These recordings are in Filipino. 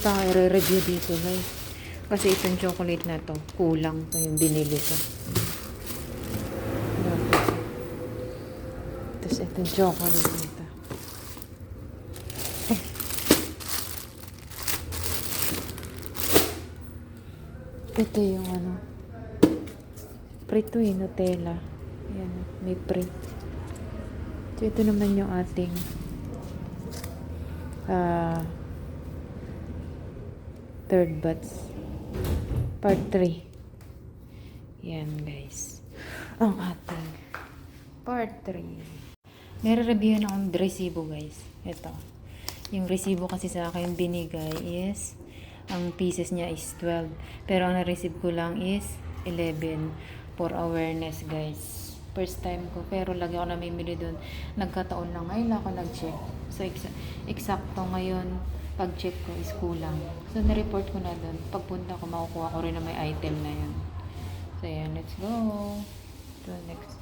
Meron pa ako i-review dito guys. Kasi itong chocolate na to, kulang pa yung binili ko. Tapos itong chocolate nito. Eh. Ito yung ano. Prito eh, Nutella. Ayan, may pre. So, ito naman yung ating ah third batch. Part 3. Yan, guys. Ang ating part 3. Nare-review na akong resibo, guys. Ito. Yung resibo kasi sa akin binigay is ang pieces niya is 12. Pero ang na-receive ko lang is 11 for awareness, guys. First time ko. Pero lagi ako namimili doon. Nagkataon lang. Ngayon ako nag-check. So, exa- eksakto ngayon, pag-check ko is kulang. So, na-report ko na doon. Pagpunta ko, makukuha ko rin na may item na yun. So, yan. Let's go. To the next.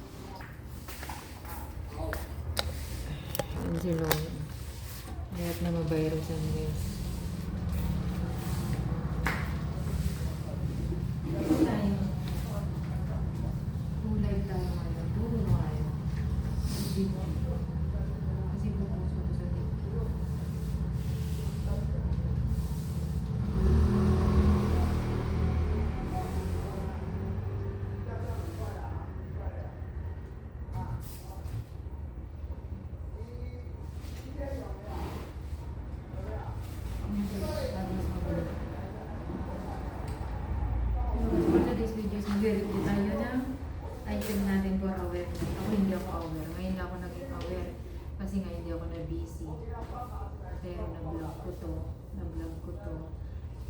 Yan si Lola. Lahat na mabayrosan, guys. Kulay tayo ngayon. Puro tayo. Kasi pupuso ko sa dito. For today's videos, mag-review tayo ng item natin for awareness. Ako hindi ako aware. Ngayon lang ako naging aware. Kasi nga hindi ako na-busy. Pero na-vlog ko to. Na-vlog ko to.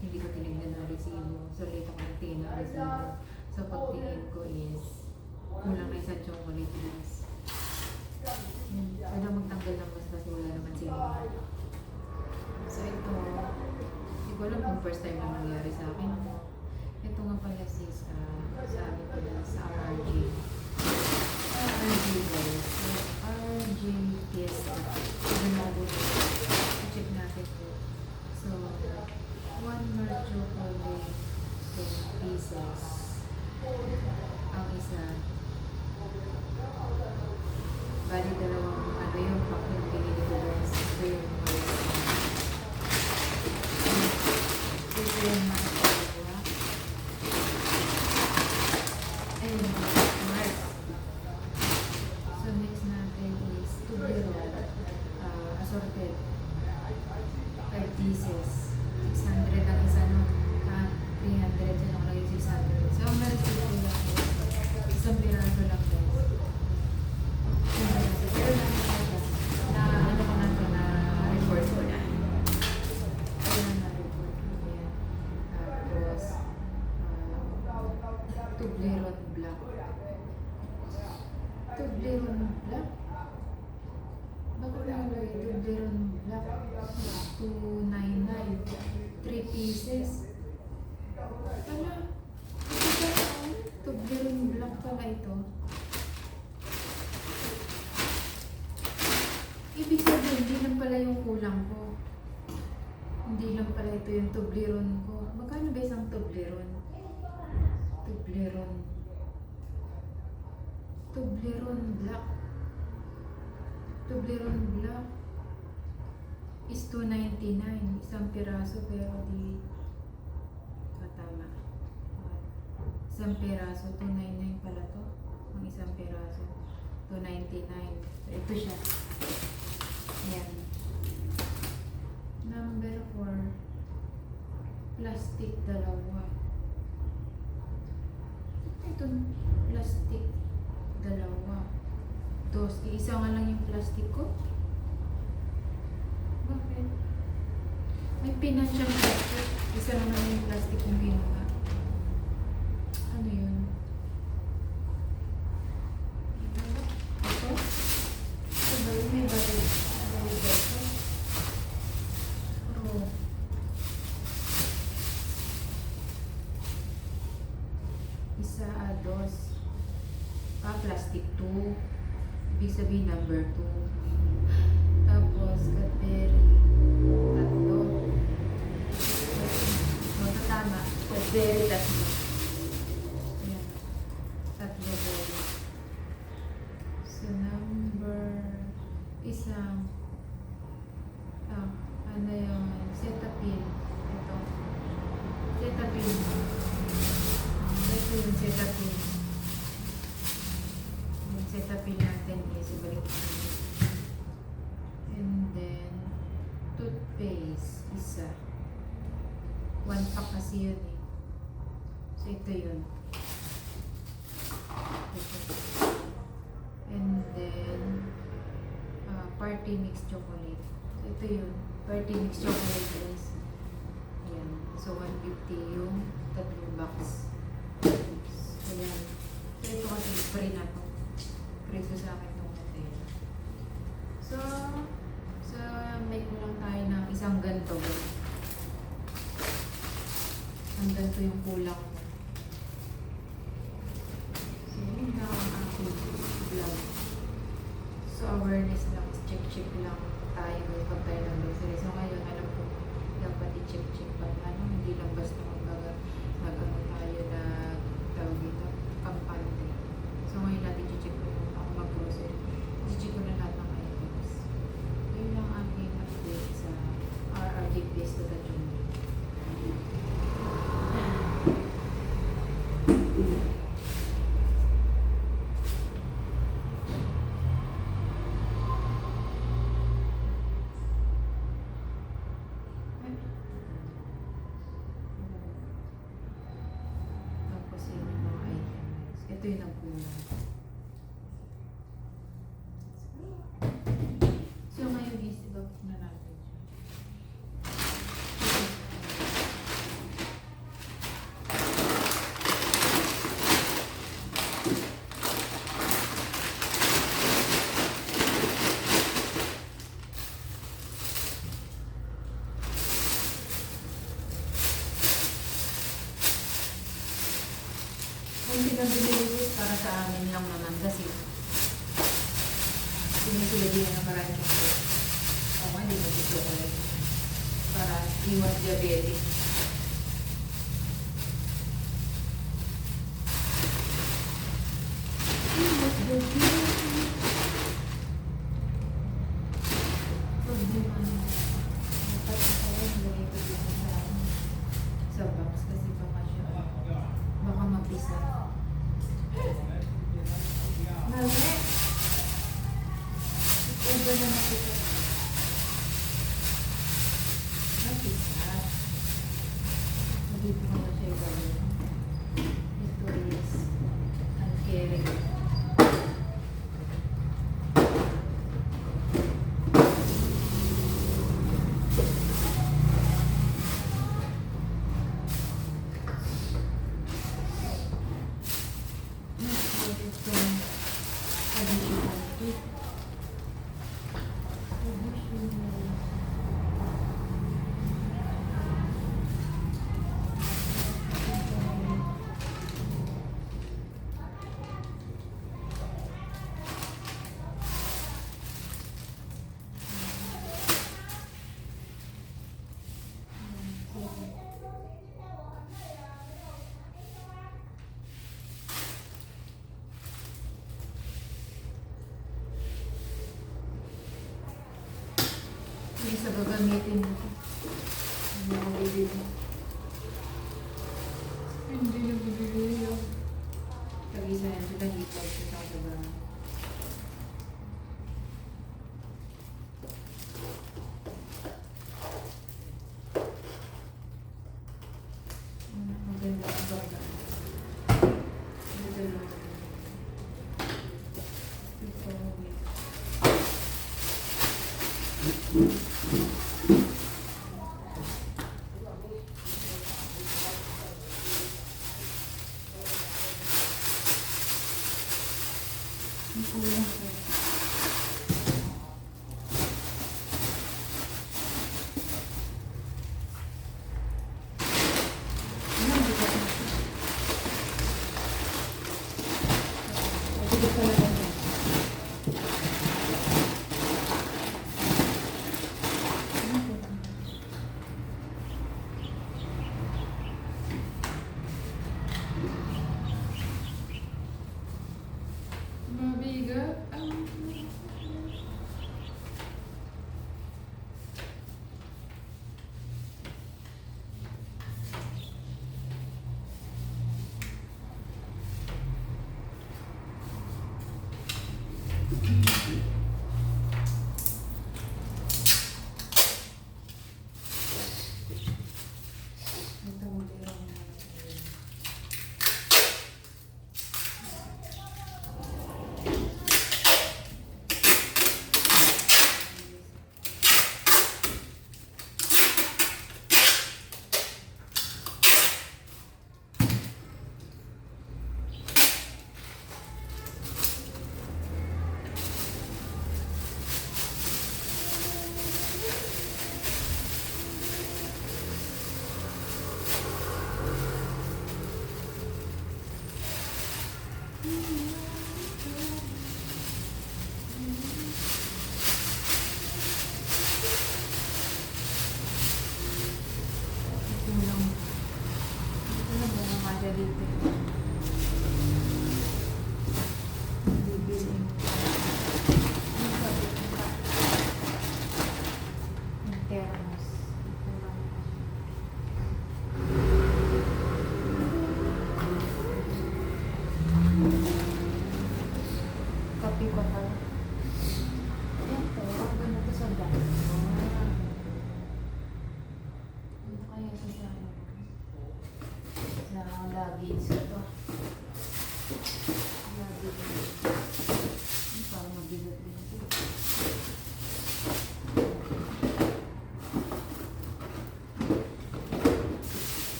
Hindi ko tinignan na resibo. So late ako nagtingin ng resibo. So pagtingin ko is kulang na isang chocolate. Yun. Pwede magtanggal ng mas kasi wala naman sila. So ito, hindi ko alam kung first time na nangyari sa akin. Ito nga pala sis, uh, sabi ko na sa RG. RG guys. RG Fiesta. Sabi mo ko check natin po. So, one more chocolate 10 pieces. Ang isa. Bali dalawang ano yung pack yung binili ko guys. Ito yung Black pala ito? Ibig sabihin, hindi lang pala yung kulang ko. Hindi lang pala ito yung Tubleron ko. Magkano ba isang Tubleron? Tubleron. Tubleron Black. Tubleron Black is 299. Isang piraso pero di Isang piraso, 299 pala to. Ang isang piraso, 299. So, ito siya. Ayan. Number 4. Plastic dalawa. Ito, plastic dalawa. Dos. Isa nga lang yung plastic ko. Bakit? May pinan siyang plastic. Cadbury, tatlo. Ayan. Tatlo berry. So, number isang ah, ano yun? Cetapin. Ito. Cetapin. Ito yung Cetapin. Yung Cetapin natin is ibalik natin. And then, toothpaste, isa. One pack kasi yun eh. So, ito yun. And then, ah, party mix chocolate. So, ito yun. Party mix chocolate guys. Ayan. So, 150 yung tatlong box. Ayan. So, ito kasi free na to. Free to sa akin itong hotel. So, sa make mo lang tayo ng isang ganto. Ang ganto yung kulang ko. So, yun lang ang aking vlog. So, awareness lang, check-check lang tayo pag tayo ng grocery. So, ngayon, alam ko, dapat i-check-check pa ano, hindi lang basta magbaga, mag-ano tayo na tawag dito, kampante. So, ngayon natin i-check ko yung ako mag-grocery. I-check ko na lahat ng items. Yun lang aking update sa RRG Place to June. Tapos yun yung mga items. Ito yung nagkulang. So ngayon is ibabak na natin siya. Kung pinabili ko para sa amin lang naman kasi sinisila din ng maraming chocolate. Ako nga, hindi mo chocolate. Para iwas diabetes. Iwas diabetes. Problema na. Dapat ako yung lagay ko dito sa, sa box kasi baka siya baka mapisa. Mali. Ito na mapisa. Mapisa. Dito na siya gawin. Hindi sa gagamitin mo. Ako bibili. Hindi yung bibili yun. Kag-isa yan sila dito. Sa. Ano, Maganda ang baga. Ito lang. Ito, wait.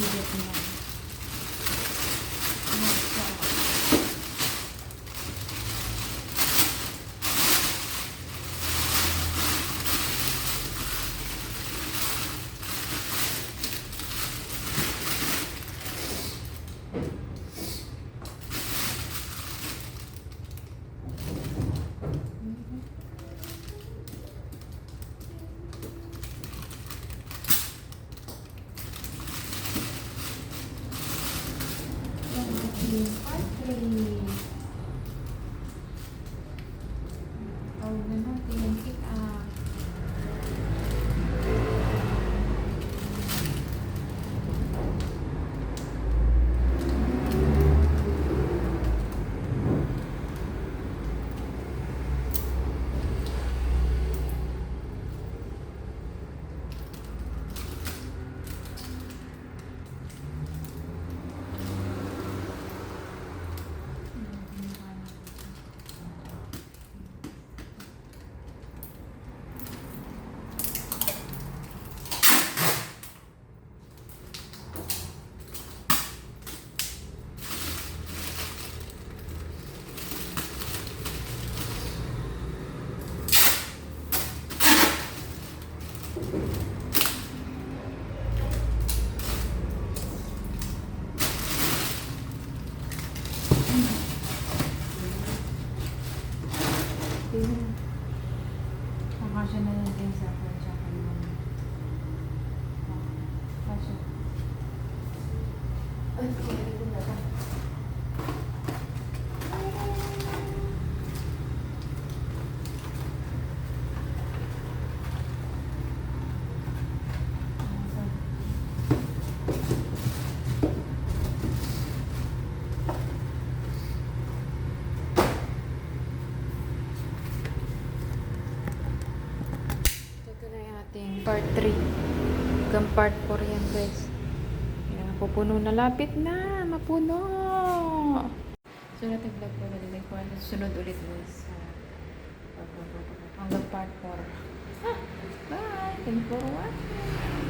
Nabigat na. Nasa. Tawag na natin, pick up. Nakasya na lang din sa akin sa kanila. Kasya. Ay, kumain ko na ba? Ito na yung ating part 3. Hanggang part 4 yan guys. Yan, pupuno na. Lapit na. Mapuno. So, natin vlog na din ko. Sunod ulit guys. Hanggang part 4. Ah, bye. Thank you for watching.